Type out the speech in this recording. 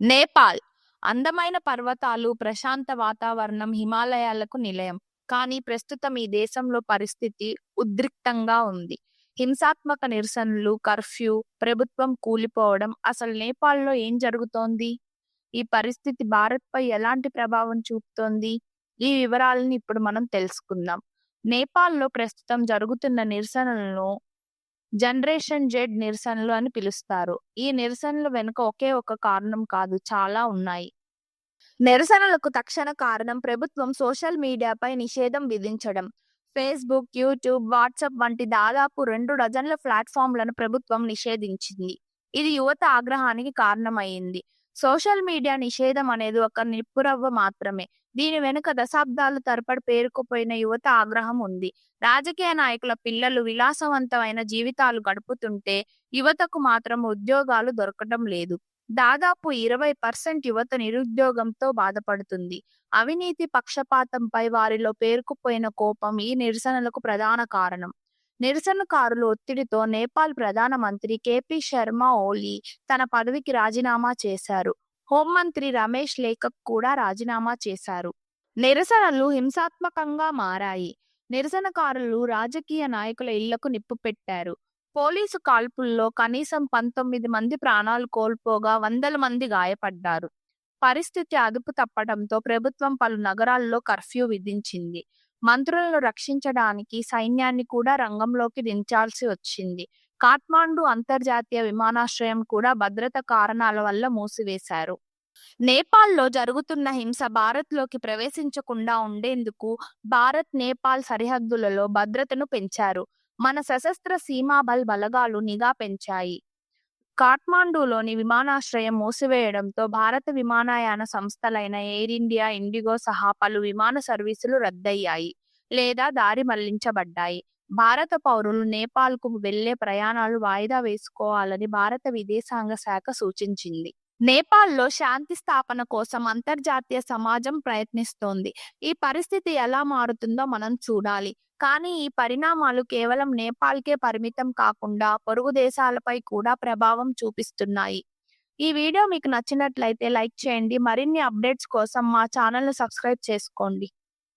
నేపాల్ అందమైన పర్వతాలు, ప్రశాంత వాతావరణం, హిమాలయాలకు నిలయం. కానీ ప్రస్తుతం ఈ దేశంలో పరిస్థితి ఉద్రిక్తంగా ఉంది. హింసాత్మక నిరసనలు, కర్ఫ్యూ, ప్రభుత్వం కూలిపోవడం అసలు నేపాల్‌లో ఏం జరుగుతోంది? ఈ పరిస్థితి భారత్‌పై ఎలాంటి ప్రభావం చూపుతోంది? ఈ వివరాలను ఇప్పుడు మనం తెలుసుకుందాం. నేపాల్‌లో ప్రస్తుతం జరుగుతున్న నిరసనలను జనరేషన్ జెడ్ నిరసనలు అని పిలుస్తారు. ఈ నిరసనల వెనుక ఒకే ఒక కారణం కాదు చాలా ఉన్నాయి. నిరసనలకు తక్షణ కారణం ప్రభుత్వం సోషల్ మీడియాపై నిషేధం విధించడం. ఫేస్‌బుక్, యూట్యూబ్, వాట్సాప్ వంటి దాదాపు రెండు డజన్ల ప్లాట్‌ఫామ్‌లను ప్రభుత్వం నిషేధించింది. ఇది యువత ఆగ్రహానికి కారణమైంది సోషల్ మీడియా నిషేధం అనేది ఒక నిప్పురవ్వ మాత్రమే. దీని వెనుక దశాబ్దాలు తరపడి పేరుకుపోయిన యువత ఆగ్రహం ఉంది. రాజకీయ నాయకుల పిల్లలు విలాసవంతమైన జీవితాలు గడుపుతుంటే యువతకు మాత్రం ఉద్యోగాలు దొరకడం లేదు. దాదాపు ఇరవై పర్సెంట్ యువత నిరుద్యోగంతో బాధపడుతుంది. అవినీతి, పక్షపాతంపై వారిలో పేరుకుపోయిన కోపం ఈ నిరసనలకు ప్రధాన కారణం. నిరసనకారుల ఒత్తిడితో నేపాల్ ప్రధానమంత్రి కేపీ శర్మ ఓలీ తన పదవికి రాజీనామా చేశారు. హోంమంత్రి రమేష్ లేఖక్ కూడా రాజీనామా చేశారు. నిరసనలు హింసాత్మకంగా మారాయి. నిరసనకారులు రాజకీయ నాయకుల ఇళ్ళకు నిప్పు పెట్టారు. పోలీసు కాల్పుల్లో కనీసం పంతొమ్మిది మంది ప్రాణాలు కోల్పోగా వందల మంది గాయపడ్డారు. పరిస్థితి అదుపు తప్పడంతో ప్రభుత్వం పలు నగరాల్లో కర్ఫ్యూ విధించింది. మంత్రులను రక్షించడానికి సైన్యాన్ని కూడా రంగంలోకి దించాల్సి వచ్చింది. కాట్మాండు అంతర్జాతీయ విమానాశ్రయం కూడా భద్రత కారణాల వల్ల మూసివేశారు. నేపాల్‌లో జరుగుతున్న హింస భారత్‌లోకి ప్రవేశించకుండా ఉండేందుకు భారత్, నేపాల్ సరిహద్దులలో భద్రతను పెంచారు. మన సశస్త్ర సీమాబల్ బలగాలు నిఘా పెంచాయి. కాఠ్మాండూలోని విమానాశ్రయం మూసివేయడంతో భారత విమానయాన సంస్థలైన ఎయిర్ ఇండియా, ఇండిగో సహా పలు విమాన సర్వీసులు రద్దయ్యాయి లేదా దారి మళ్ళించబడ్డాయి. భారత పౌరులు నేపాల్‌కు వెళ్ళే ప్రయాణాలు వాయిదా వేసుకోవాలని భారత విదేశాంగ శాఖ సూచించింది. నేపాల్‌లో శాంతి స్థాపన కోసం అంతర్జాతీయ సమాజం ప్రయత్నిస్తోంది. ఈ పరిస్థితి ఎలా మారుతుందో మనం చూడాలి. కానీ ఈ పరిణామాలు కేవలం నేపాల్‌కే పరిమితం కాకుండా పొరుగు దేశాలపై కూడా ప్రభావం చూపిస్తున్నాయి. ఈ వీడియో మీకు నచ్చినట్లయితే లైక్ చేయండి. మరిన్ని అప్డేట్స్ కోసం మా ఛానల్‌ను సబ్స్క్రైబ్ చేసుకోండి.